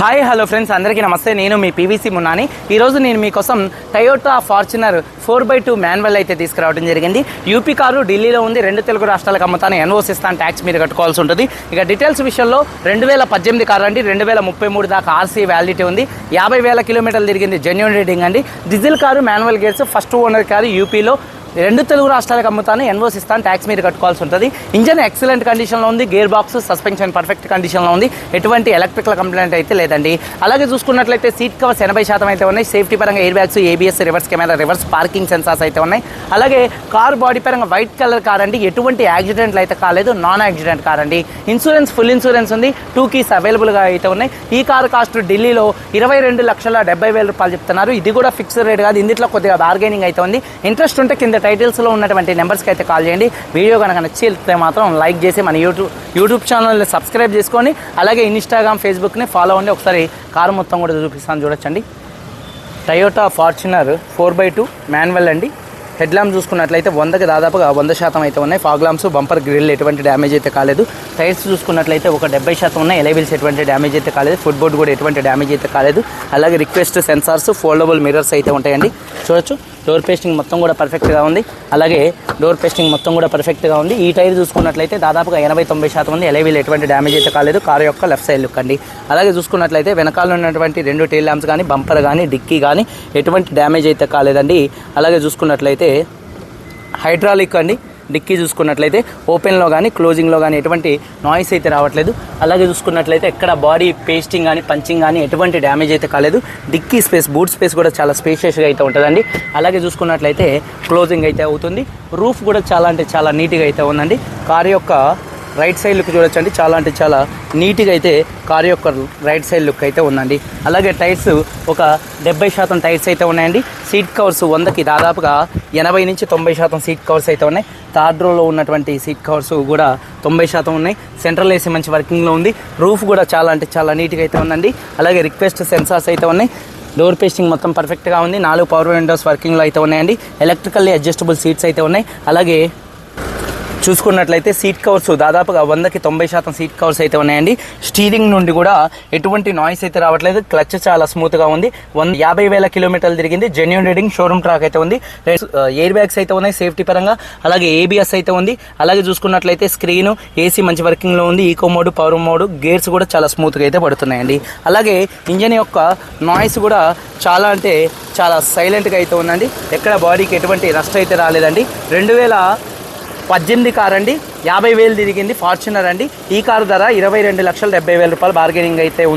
Hi hello friends అందరికీ నమస్తే. నేను మీ పీవీసీ మున్నాని ఈరోజు నేను మీకోసం Toyota Fortuner four by two manual అయితే తీసుకురావడం జరిగింది. యూపీ కారు ఢిల్లీలో ఉంది. రెండు తెలుగు రాష్ట్రాలకు అమ్ముతాను. ఎన్ఓస్ ఇస్తాను. ట్యాక్స్ మీరు కట్టుకోవాల్సి ఉంటుంది. ఇక డీటెయిల్స్ విషయంలో రెండు వేల పద్దెనిమిది కారు అండి. రెండు వేల ముప్పై మూడు దాకా ఆర్సీ వ్యాలిడిటీ ఉంది. యాభై వేల కిలోమీటర్లు తిరిగింది. జెన్యున్ రీడింగ్ అండి. Diesel car manual gears first owner car యూపీలో రెండు తెలుగు రాష్ట్రాలకు అమ్ముతాను ఎన్ఓస్ ఇస్తాను ట్యాక్స్ మీరు కట్టుకోవాల్సి ఉంటుంది. ఇంజన్ ఎక్సలెంట్ కండిషన్లో ఉంది గేర్ బాక్స్ సస్పెన్షన్ పర్ఫెక్ట్ కండిషన్లో ఉంది. ఎటువంటి ఎలక్ట్రికల్ కంప్లైంట్ అయితే లేదండి. అలాగే చూసుకున్నట్లయితే సీట్ కవర్స్ ఎనభై శాతం అయితే ఉన్నాయి. సేఫ్టీ పరంగా air bags ABS reverse camera reverse parking sensors అయితే ఉన్నాయి. అలాగే కార్ బాడీ పరంగా వైట్ కలర్ కార్ అండి. ఎటువంటి యాక్సిడెంట్లు అయితే కాలేదు నాన్ యాక్సిడెంట్ కార్ అండి. ఇన్సూరెన్స్ ఫుల్ ఇన్సూరెన్స్ ఉంది. టూ కీస్ అవైలబుల్గా అయితే ఉన్నాయి. ఈ కార్ కాస్ట్ ఢిల్లీలో ఇరవై రెండు లక్షల డెబ్బై వేల రూపాయలు చెప్తున్నారు. ఇది కూడా ఫిక్స్డ్ రేట్ కాదు. ఇందులో కొద్దిగా బార్గెనింగ్ అయితే ఉంది. ఇంట్రెస్ట్ ఉంటే కింద టైటిల్స్లో ఉన్నటువంటి నెంబర్స్కి అయితే కాల్ చేయండి. వీడియో కనుక నచ్చితే మాత్రం లైక్ చేసి మన యూట్యూబ్ యూట్యూబ్ ఛానల్ని సబ్స్క్రైబ్ చేసుకొని అలాగే ఇన్స్టాగ్రామ్ ఫేస్బుక్ని ఫాలో అవ్వండి. ఒకసారి కారు మొత్తం కూడా చూపిస్తాను చూడొచ్చండి. Toyota Fortuner four by two manual అండి. హెడ్ ల్యాంప్ చూసుకున్నట్లయితే వందకి దాదాపుగా వంద శాతం అయితే ఉన్నాయి. ఫాగ్ ల్యాంప్స్ బంపర్ గ్రిల్ ఎటువంటి డ్యామేజ్ అయితే కాలేదు. టైర్స్ చూసుకున్నట్లయితే ఒక డెబ్బై శాతం ఉన్నాయి. ఎలైబిల్స్ ఎటువంటి డ్యామేజ్ అయితే కాలేదు. ఫుట్ బోర్డ్ కూడా ఎటువంటి డ్యామేజ్ అయితే కాలేదు. అలాగే రిక్వెస్ట్ సెన్సార్స్ ఫోల్డబుల్ మిర్రర్స్ అయితే ఉంటాయండి. చూడొచ్చు. డోర్ పేస్టింగ్ మొత్తం కూడా పర్ఫెక్ట్గా ఉంది. అలాగే డోర్ పేస్టింగ్ మొత్తం కూడా పర్ఫెక్ట్గా ఉంది. ఈ టైర్ చూసుకున్నట్లయితే దాదాపుగా ఎనభై తొంభై శాతం ఉంది. ఎలవీలు ఎటువంటి డ్యామేజ్ అయితే కాలేదు. కారు యొక్క లెఫ్ట్ సైడ్ లుక్ అండి. అలాగే చూసుకున్నట్లయితే వెనకాల ఉన్నటువంటి రెండు టైల్ ల్యాంప్స్ కానీ బంపర్ కానీ డిక్కీ కానీ ఎటువంటి డ్యామేజ్ అయితే కాలేదండి. అలాగే చూసుకున్నట్లయితే హైడ్రాలిక్ అండి. డిక్కీ చూసుకున్నట్లయితే ఓపెన్లో కానీ క్లోజింగ్లో కానీ ఎటువంటి నాయిస్ అయితే రావట్లేదు. అలాగే చూసుకున్నట్లయితే ఎక్కడ బాడీ పేస్టింగ్ కానీ పంచింగ్ కానీ ఎటువంటి డ్యామేజ్ అయితే కాలేదు. డిక్కీ స్పేస్ బూట్ స్పేస్ కూడా చాలా స్పేషియస్గా అయితే ఉంటుందండి. అలాగే చూసుకున్నట్లయితే క్లోజింగ్ అయితే అవుతుంది. రూఫ్ కూడా చాలా అంటే చాలా నీట్గా అయితే ఉందండి. కార్ యొక్క రైట్ సైడ్ లుక్ చూడొచ్చండి. చాలా అంటే చాలా నీట్గా అయితే కార్ యొక్క రైట్ సైడ్ లుక్ అయితే ఉందండి. అలాగే టైర్స్ ఒక డెబ్బై శాతం టైర్స్ అయితే ఉన్నాయండి. సీట్ కవర్స్ వందకి దాదాపుగా ఎనభై నుంచి తొంభై శాతం సీట్ కవర్స్ అయితే ఉన్నాయి. థర్డ్ రోలో ఉన్నటువంటి సీట్ కవర్స్ కూడా తొంభై శాతం ఉన్నాయి. సెంట్రల్ ఏసీ మంచి వర్కింగ్లో ఉంది. రూఫ్ కూడా చాలా అంటే చాలా నీట్గా అయితే ఉందండి. అలాగే రిక్వెస్ట్ సెన్సార్స్ అయితే ఉన్నాయి. డోర్ పేస్టింగ్ మొత్తం పర్ఫెక్ట్గా ఉంది. నాలుగు పవర్ విండోస్ వర్కింగ్లో అయితే ఉన్నాయండి. ఎలక్ట్రికల్లీ అడ్జస్టబుల్ సీట్స్ అయితే ఉన్నాయి. అలాగే చూసుకున్నట్లయితే సీట్ కవర్స్ దాదాపుగా వందకి తొంభై శాతం సీట్ కవర్స్ అయితే ఉన్నాయండి. స్టీరింగ్ నుండి కూడా ఎటువంటి నాయిస్ అయితే రావట్లేదు. క్లచ్ చాలా స్మూత్గా ఉంది. వన్ యాభై వేల కిలోమీటర్లు తిరిగింది. జెన్యున్ రీడింగ్ షోరూమ్ ట్రాక్ అయితే ఉంది. ఎయిర్ బ్యాగ్స్ అయితే ఉన్నాయి సేఫ్టీ పరంగా. అలాగే ఏబిఎస్ అయితే ఉంది. అలాగే చూసుకున్నట్లయితే స్క్రీన్ ఏసీ మంచి వర్కింగ్లో ఉంది. Eco mode power mode gears కూడా చాలా స్మూత్గా అయితే పడుతున్నాయండి. అలాగే ఇంజన్ యొక్క నాయిస్ కూడా చాలా అంటే చాలా సైలెంట్గా అయితే ఉందండి. ఎక్కడ బాడీకి ఎటువంటి నష్టం అయితే రాలేదండి. రెండు వేల పద్దెనిమిది కార్ అండి యాభై వేలు తిరిగింది ఫార్చునర్ అండి. ఈ కారు ధర ఇరవై రెండు లక్షల డెబ్బై వేల రూపాయలు బార్గెనింగ్ అయితే ఉంది.